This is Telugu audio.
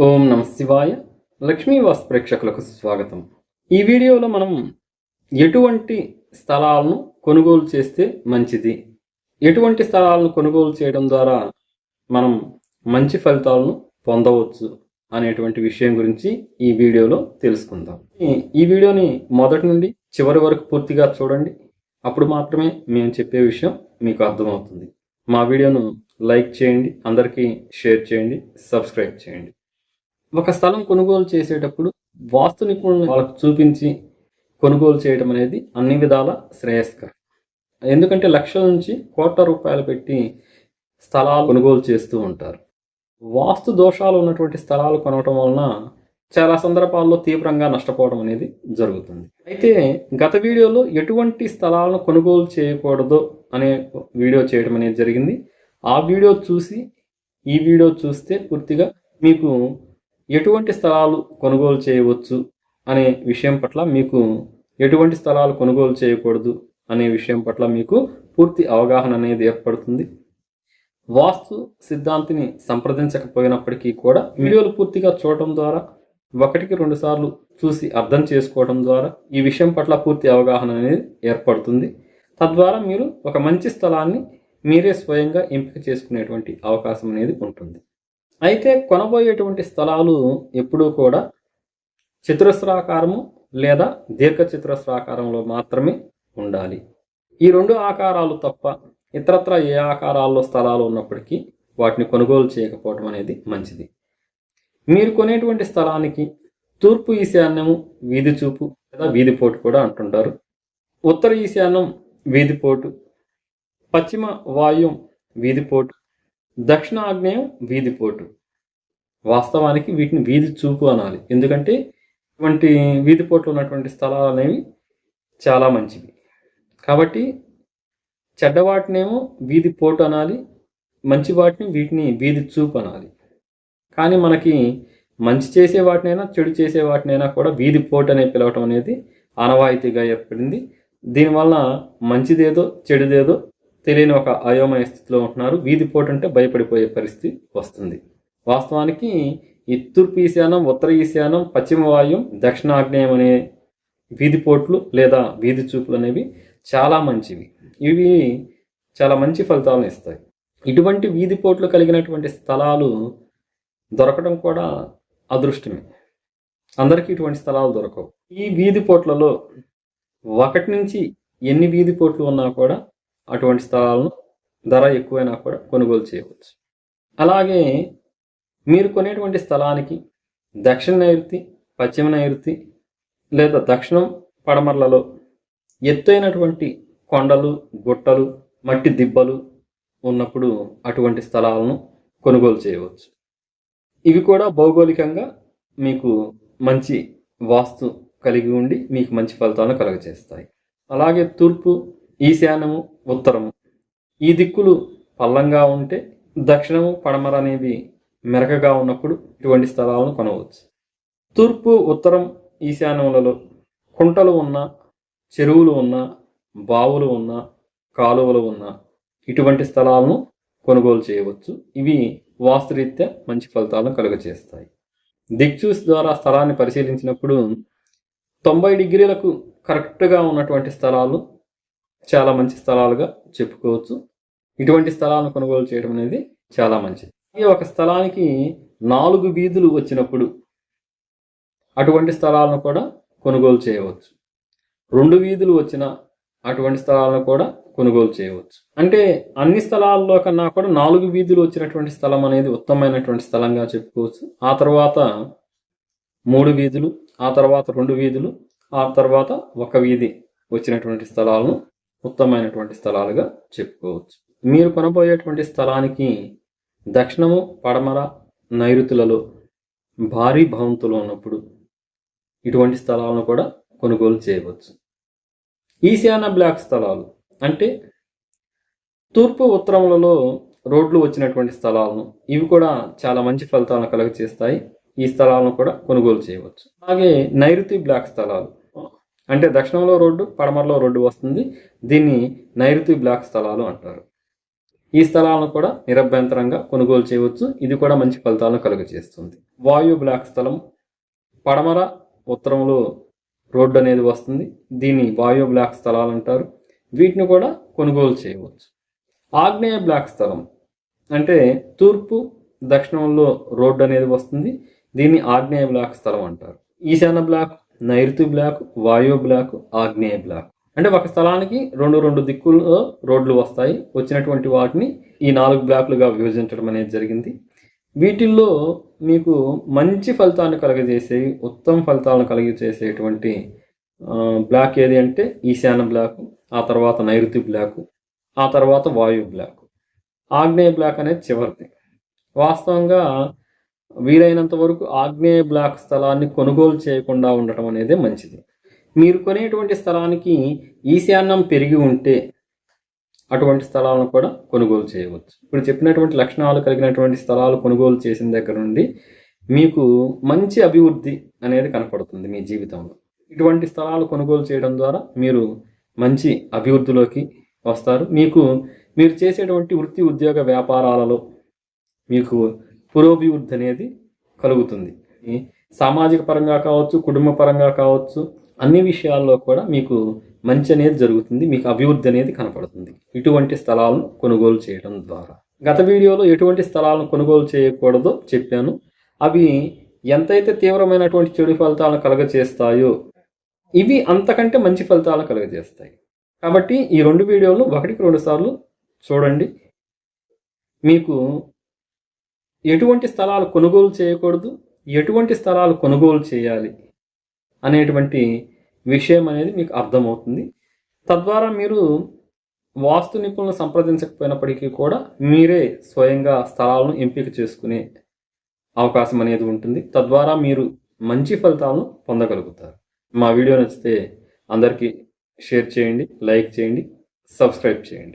ఓం నమ శివాయ. లక్ష్మీవాస్ ప్రేక్షకులకు స్వాగతం. ఈ వీడియోలో మనం ఎటువంటి స్థలాలను కొనుగోలు చేస్తే మంచిది? ఎటువంటి స్థలాలను కొనుగోలు చేయడం ద్వారా మనం మంచి ఫలితాలను పొందవచ్చు అనేటువంటి విషయం గురించి ఈ వీడియోలో తెలుసుకుందాం. ఈ- ఈ వీడియోని మొదటి నుండి చివరి వరకు పూర్తిగా చూడండి. అప్పుడు మాత్రమే మేము చెప్పే విషయం మీకు అర్థమవుతుంది. మా వీడియోను లైక్ చేయండి అందరికీ షేర్ చేయండి సబ్స్క్రైబ్ చేయండి. ఒక స్థలం కొనుగోలు చేసేటప్పుడు వాస్తు నిపుణులను వాళ్ళకు చూపించి కొనుగోలు చేయడం అనేది అన్ని విధాల శ్రేయస్కరం. ఎందుకంటే లక్షల నుంచి కోట్ల రూపాయలు పెట్టి స్థలాలు కొనుగోలు చేస్తూ ఉంటారు. వాస్తు దోషాలు ఉన్నటువంటి స్థలాలు కొనటం వలన చాలా సందర్భాల్లో తీవ్రంగా నష్టపోవడం అనేది జరుగుతుంది. అయితే గత వీడియోలో ఎటువంటి స్థలాలను కొనుగోలు చేయకూడదో అనే వీడియో చేయడం అనేది జరిగింది. ఆ వీడియో చూసి ఈ వీడియో చూస్తే పూర్తిగా మీకు ఎటువంటి స్థలాలు కొనుగోలు చేయవచ్చు అనే విషయం పట్ల మీకు ఎటువంటి స్థలాలు కొనుగోలు చేయకూడదు అనే విషయం పట్ల మీకు పూర్తి అవగాహన అనేది ఏర్పడుతుంది. వాస్తు సిద్ధాంతిని సంప్రదించకపోయినప్పటికీ కూడా వీడియోలు పూర్తిగా చూడటం ద్వారా ఒకటికి రెండు సార్లు చూసి అర్థం చేసుకోవడం ద్వారా ఈ విషయం పట్ల పూర్తి అవగాహన అనేది ఏర్పడుతుంది. తద్వారా మీరు ఒక మంచి స్థలాన్ని మీరే స్వయంగా ఎంపిక చేసుకునేటువంటి అవకాశం అనేది ఉంటుంది. అయితే కొనబోయేటువంటి స్థలాలు ఎప్పుడూ కూడా చతురస్రాకారము లేదా దీర్ఘ చతురస్రాకారంలో మాత్రమే ఉండాలి. ఈ రెండు ఆకారాలు తప్ప ఇతరత్ర ఏ ఆకారాల్లో స్థలాలు ఉన్నప్పటికీ వాటిని కొనుగోలు చేయకపోవడం అనేది మంచిది. మీరు కొనేటువంటి స్థలానికి తూర్పు ఈశాన్యము వీధి చూపు లేదా వీధిపోటు కూడా అంటుంటారు. ఉత్తర ఈశాన్యం వీధిపోటు పశ్చిమ వాయుం వీధిపోటు దక్షిణ ఆగ్నేయం వీధిపోటు వాస్తవానికి వీటిని వీధి చూపు అనాలి. ఎందుకంటే ఇటువంటి వీధిపోట్లు ఉన్నటువంటి స్థలాలు అనేవి చాలా మంచివి. కాబట్టి చెడ్డవాటినేమో వీధి పోటు అనాలి మంచి వాటిని వీటిని వీధి చూపు అనాలి. కానీ మనకి మంచి చేసే వాటినైనా చెడు చేసే వాటినైనా కూడా వీధి పోటు అనే పిలవటం అనేది ఆనవాయితీగా ఏర్పడింది. దీనివల్ల మంచిదేదో చెడుదేదో తెలియని ఒక అయోమయ స్థితిలో ఉంటున్నారు. వీధి అంటే భయపడిపోయే పరిస్థితి వస్తుంది. వాస్తవానికి ఈ తూర్పు ఈశాన్యం ఉత్తర ఈశాన్యం పశ్చిమ వాయుం దక్షిణాగ్నేయం అనే వీధి పోట్లు లేదా వీధి చూపులు అనేవి చాలా మంచివి. ఇవి చాలా మంచి ఫలితాలను ఇస్తాయి. ఇటువంటి వీధి పోట్లు కలిగినటువంటి స్థలాలు దొరకడం కూడా అదృష్టమే. అందరికీ ఇటువంటి స్థలాలు దొరకవు. ఈ వీధి పోట్లలో ఒకటి నుంచి ఎన్ని వీధి పోట్లు ఉన్నా కూడా అటువంటి స్థలాలను ధర ఎక్కువైనా కూడా కొనుగోలు చేయవచ్చు. అలాగే మీరు కొనేటువంటి స్థలానికి దక్షిణ నైరుతి పశ్చిమ నైరుతి లేదా దక్షిణం పడమరలలో ఎత్తైనటువంటి కొండలు గుట్టలు మట్టి దిబ్బలు ఉన్నప్పుడు అటువంటి స్థలాలను కొనుగోలు చేయవచ్చు. ఇవి కూడా భౌగోళికంగా మీకు మంచి వాస్తు కలిగి ఉండి మీకు మంచి ఫలితాలను కలుగజేస్తాయి. అలాగే తూర్పు ఈశాన్యము ఉత్తరము. ఈ దిక్కులు పల్లంగా ఉంటే దక్షిణము పడమర అనేవి మెరకగా ఉన్నప్పుడు ఇటువంటి స్థలాలను కొనవచ్చు. తూర్పు ఉత్తరం ఈశాన్యములలో కుంటలు ఉన్న చెరువులు ఉన్న బావులు ఉన్న కాలువలు ఉన్న ఇటువంటి స్థలాలను కొనుగోలు చేయవచ్చు. ఇవి వాస్తురీత్యా మంచి ఫలితాలను కలుగజేస్తాయి. దిక్చూస్ ద్వారా స్థలాన్ని పరిశీలించినప్పుడు తొంభై డిగ్రీలకు కరెక్ట్గా ఉన్నటువంటి స్థలాలు చాలా మంచి స్థలాలుగా చెప్పుకోవచ్చు. ఇటువంటి స్థలాలను కొనుగోలు చేయడం అనేది చాలా మంచిది. ఈ ఒక స్థలానికి నాలుగు వీధులు వచ్చినప్పుడు అటువంటి స్థలాలను కూడా కొనుగోలు చేయవచ్చు. రెండు వీధులు వచ్చిన అటువంటి స్థలాలను కూడా కొనుగోలు చేయవచ్చు. అంటే అన్ని స్థలాల్లో కన్నా కూడా నాలుగు వీధులు వచ్చినటువంటి స్థలం అనేది ఉత్తమమైనటువంటి స్థలంగా చెప్పుకోవచ్చు. ఆ తర్వాత మూడు వీధులు ఆ తర్వాత రెండు వీధులు ఆ తర్వాత ఒక వీధి వచ్చినటువంటి స్థలాలను ఉత్తమమైనటువంటి స్థలాలుగా చెప్పుకోవచ్చు. మీరు కొనబోయేటువంటి స్థలానికి దక్షిణము పడమర నైరుతులలో భారీ భవంతులు ఉన్నప్పుడు ఇటువంటి స్థలాలను కూడా కొనుగోలు చేయవచ్చు. ఈశాన్య బ్లాక్ స్థలాలు అంటే తూర్పు ఉత్తరములలో రోడ్లు వచ్చినటువంటి స్థలాలను ఇవి కూడా చాలా మంచి ఫలితాలను కలుగచేస్తాయి. ఈ స్థలాలను కూడా కొనుగోలు చేయవచ్చు. అలాగే నైరుతి బ్లాక్ స్థలాలు అంటే దక్షిణంలో రోడ్డు పడమరలో రోడ్డు వస్తుంది. దీన్ని నైరుతి బ్లాక్ స్థలాలు అంటారు. ఈ స్థలాలను కూడా నిరభ్యంతరంగా కొనుగోలు చేయవచ్చు. ఇది కూడా మంచి ఫలితాలను కలుగజేస్తుంది. వాయు బ్లాక్ స్థలం పడమర ఉత్తరంలో రోడ్డు అనేది వస్తుంది. దీన్ని వాయు బ్లాక్ స్థలాలు అంటారు. వీటిని కూడా కొనుగోలు చేయవచ్చు. ఆగ్నేయ బ్లాక్ స్థలం అంటే తూర్పు దక్షిణంలో రోడ్డు అనేది వస్తుంది. దీన్ని ఆగ్నేయ బ్లాక్ స్థలం అంటారు. ఈశాన్య బ్లాక్ నైరుతి బ్లాక్ వాయు బ్లాక్ ఆగ్నేయ బ్లాక్. అంటే ఒక స్థలానికి రెండు రెండు దిక్కుల్లో రోడ్లు వస్తాయి. వచ్చినటువంటి వాటిని ఈ నాలుగు బ్లాక్లుగా విభజించడం అనేది జరిగింది. వీటిల్లో మీకు మంచి ఫలితాన్ని కలగజేసే ఉత్తమ ఫలితాలను కలగజేసేటువంటి బ్లాక్ ఏది అంటే ఈశాన్య బ్లాక్ ఆ తర్వాత నైరుతి బ్లాక్ ఆ తర్వాత వాయు బ్లాక్. ఆగ్నేయ బ్లాక్ అనేది చివరిది. వాస్తవంగా వీలైనంత వరకు ఆగ్నేయ బ్లాక్ స్థలాన్ని కొనుగోలు చేయకుండా ఉండటం అనేది మంచిది. మీరు కొనేటువంటి స్థలానికి ఈశాన్యం పెరిగి ఉంటే అటువంటి స్థలాలను కూడా కొనుగోలు చేయవచ్చు. ఇప్పుడు చెప్పినటువంటి లక్షణాలు కలిగినటువంటి స్థలాలు కొనుగోలు చేసిన దగ్గర నుండి మీకు మంచి అభివృద్ధి అనేది కనపడుతుంది మీ జీవితంలో. ఇటువంటి స్థలాలు కొనుగోలు చేయడం ద్వారా మీరు మంచి అభివృద్ధిలోకి వస్తారు. మీకు మీరు చేసేటువంటి వృత్తి ఉద్యోగ వ్యాపారాలలో మీకు పురోభివృద్ధి అనేది కలుగుతుంది. సామాజిక పరంగా కావచ్చు కుటుంబ పరంగా కావచ్చు అన్ని విషయాల్లో కూడా మీకు మంచి అనేది జరుగుతుంది మీకు అభివృద్ధి అనేది కనపడుతుంది. ఇటువంటి స్థలాలను కొనుగోలు చేయడం ద్వారా. గత వీడియోలో ఎటువంటి స్థలాలను కొనుగోలు చేయకూడదో చెప్పాను. అవి ఎంతైతే తీవ్రమైనటువంటి చెడు ఫలితాలను కలగజేస్తాయో ఇవి అంతకంటే మంచి ఫలితాలను కలుగజేస్తాయి. కాబట్టి ఈ రెండు వీడియోలు ఒకటికి రెండు సార్లు చూడండి. మీకు ఎటువంటి స్థలాలు కొనుగోలు చేయకూడదు ఎటువంటి స్థలాలు కొనుగోలు చేయాలి అనేటువంటి విషయం అనేది మీకు అర్థమవుతుంది. తద్వారా మీరు వాస్తు నిపుణులను సంప్రదించకపోయినప్పటికీ కూడా మీరే స్వయంగా స్థలాలను ఎంపిక చేసుకునే అవకాశం అనేది ఉంటుంది. తద్వారా మీరు మంచి ఫలితాలను పొందగలుగుతారు. మా వీడియో నచ్చితే అందరికీ షేర్ చేయండి లైక్ చేయండి సబ్స్క్రైబ్ చేయండి.